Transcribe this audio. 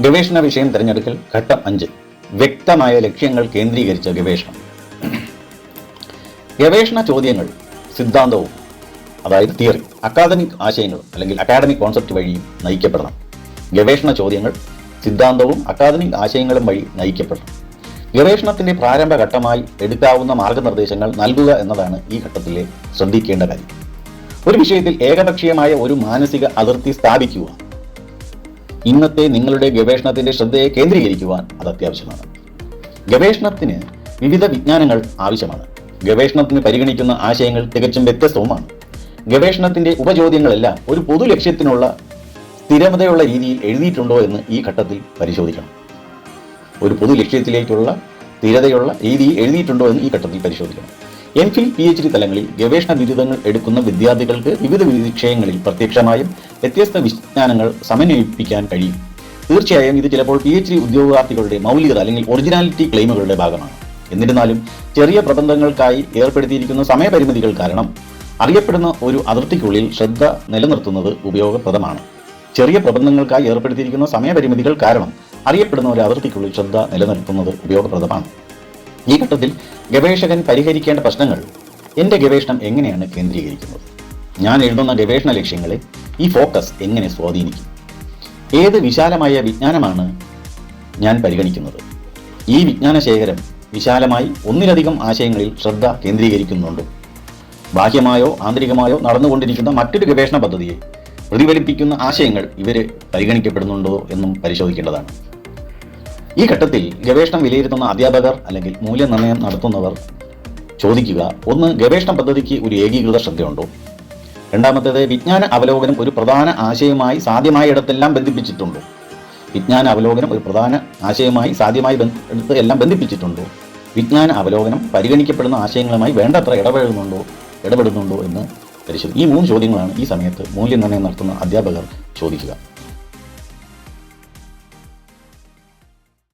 ഗവേഷണ വിഷയം തിരഞ്ഞെടുക്കൽ ഘട്ടം അഞ്ച്. വ്യക്തമായ ലക്ഷ്യങ്ങൾ കേന്ദ്രീകരിച്ച ഗവേഷണം. ഗവേഷണ ചോദ്യങ്ങൾ സിദ്ധാന്തവും അതായത് തിയറി അക്കാദമിക് ആശയങ്ങളും അല്ലെങ്കിൽ അക്കാദമിക് കോൺസെപ്റ്റ് വഴിയും നയിക്കപ്പെടണം. ഗവേഷണ ചോദ്യങ്ങൾ സിദ്ധാന്തവും അക്കാദമിക് ആശയങ്ങളും വഴി നയിക്കപ്പെടണം. ഗവേഷണത്തിന്റെ പ്രാരംഭ ഘട്ടമായി എടുക്കാവുന്ന മാർഗനിർദ്ദേശങ്ങൾ നൽകുക എന്നതാണ് ഈ ഘട്ടത്തിലെ ശ്രദ്ധിക്കേണ്ട കാര്യം. ഒരു വിഷയത്തിൽ ഏകപക്ഷീയമായ ഒരു മാനസിക അതിർത്തി സ്ഥാപിക്കുക ഇന്നത്തെ നിങ്ങളുടെ ഗവേഷണത്തിന്റെ ശ്രദ്ധയെ കേന്ദ്രീകരിക്കുവാൻ അത് അത്യാവശ്യമാണ്. ഗവേഷണത്തിന് വിവിധ വിജ്ഞാനങ്ങൾ ആവശ്യമാണ്. ഗവേഷണത്തിന് പരിഗണിക്കുന്ന ആശയങ്ങൾ തികച്ചും വ്യത്യസ്തവുമാണ്. ഗവേഷണത്തിന്റെ ഉപചോദ്യങ്ങളെല്ലാം ഒരു പൊതു ലക്ഷ്യത്തിനുള്ള സ്ഥിരതയുള്ള രീതിയിൽ എഴുതിയിട്ടുണ്ടോ എന്ന് ഈ ഘട്ടത്തിൽ പരിശോധിക്കണം. ഒരു പൊതു ലക്ഷ്യത്തിലേക്കുള്ള സ്ഥിരതയുള്ള രീതിയിൽ എഴുതിയിട്ടുണ്ടോ എന്ന് ഈ ഘട്ടത്തിൽ പരിശോധിക്കണം. M Phil P H D തലങ്ങളിൽ ഗവേഷണ ബിരുദങ്ങൾ എടുക്കുന്ന വിദ്യാർത്ഥികൾക്ക് വിവിധ വിഷയങ്ങളിൽ പ്രത്യക്ഷമായും വ്യത്യസ്ത വിജ്ഞാനങ്ങൾ സമന്വയിപ്പിക്കാൻ കഴിയും. തീർച്ചയായും ഇത് ചിലപ്പോൾ പി എച്ച് ഡി ഉദ്യോഗാർത്ഥികളുടെ മൗലികത അല്ലെങ്കിൽ ഒറിജിനാലിറ്റി ക്ലെയിമുകളുടെ ഭാഗമാണ്. എന്നിരുന്നാലും ചെറിയ പ്രബന്ധങ്ങൾക്കായി ഏർപ്പെടുത്തിയിരിക്കുന്ന സമയപരിമിതികൾ കാരണം അറിയപ്പെടുന്ന ഒരു അതിർത്തിക്കുള്ളിൽ ശ്രദ്ധ നിലനിർത്തുന്നത് ഉപയോഗപ്രദമാണ്. ചെറിയ പ്രബന്ധങ്ങൾക്കായി ഏർപ്പെടുത്തിയിരിക്കുന്ന സമയപരിമിതികൾ കാരണം അറിയപ്പെടുന്ന ഒരു അതിർത്തിക്കുള്ളിൽ ശ്രദ്ധ നിലനിർത്തുന്നത് ഉപയോഗപ്രദമാണ്. ഈ ഘട്ടത്തിൽ ഗവേഷകൻ പരിഹരിക്കേണ്ട പ്രശ്നങ്ങൾ. എന്റെ ഗവേഷണം എങ്ങനെയാണ് കേന്ദ്രീകരിക്കുന്നത്? ഞാൻ എഴുതുന്ന ഗവേഷണ ലക്ഷ്യങ്ങളെ ഈ ഫോക്കസ് എങ്ങനെ സ്വാധീനിക്കും? ഏത് വിശാലമായ വിജ്ഞാനമാണ് ഞാൻ പരിഗണിക്കുന്നത്? ഈ വിജ്ഞാന ശേഖരം വിശാലമായി ഒന്നിലധികം ആശയങ്ങളിൽ ശ്രദ്ധ കേന്ദ്രീകരിക്കുന്നുണ്ട്. ബാഹ്യമായോ ആന്തരികമായോ നടന്നുകൊണ്ടിരിക്കുന്ന മറ്റൊരു ഗവേഷണ പദ്ധതിയെ പ്രതിഫലിപ്പിക്കുന്ന ആശയങ്ങൾ ഇവർ പരിഗണിക്കപ്പെടുന്നുണ്ടോ എന്നും പരിശോധിക്കേണ്ടതാണ്. ഈ ഘട്ടത്തിൽ ഗവേഷണം വിലയിരുത്തുന്ന അധ്യാപകർ അല്ലെങ്കിൽ മൂല്യനിർണയം നടത്തുന്നവർ ചോദിക്കുക ഒന്ന് ഗവേഷണ പദ്ധതിക്ക് ഒരു ഏകീകൃത ശ്രദ്ധയുണ്ടോ? രണ്ടാമത്തേത് വിജ്ഞാന അവലോകനം ഒരു പ്രധാന ആശയമായി സാധ്യമായ ഇടത്തെല്ലാം ബന്ധിപ്പിച്ചിട്ടുണ്ടോ. വിജ്ഞാന അവലോകനം ഒരു പ്രധാന ആശയമായി സാധ്യമായി എടുത്ത് എല്ലാം ബന്ധിപ്പിച്ചിട്ടുണ്ടോ. വിജ്ഞാന അവലോകനം പരിഗണിക്കപ്പെടുന്ന ആശയങ്ങളുമായി വേണ്ടത്ര ഇടപെടുന്നുണ്ടോ ഇടപെടുന്നുണ്ടോ എന്ന് പരിശോധിക്കും ഈ മൂന്ന് ചോദ്യങ്ങളാണ് ഈ സമയത്ത് മൂല്യനിർണയം നടത്തുന്ന അധ്യാപകർ ചോദിക്കുക.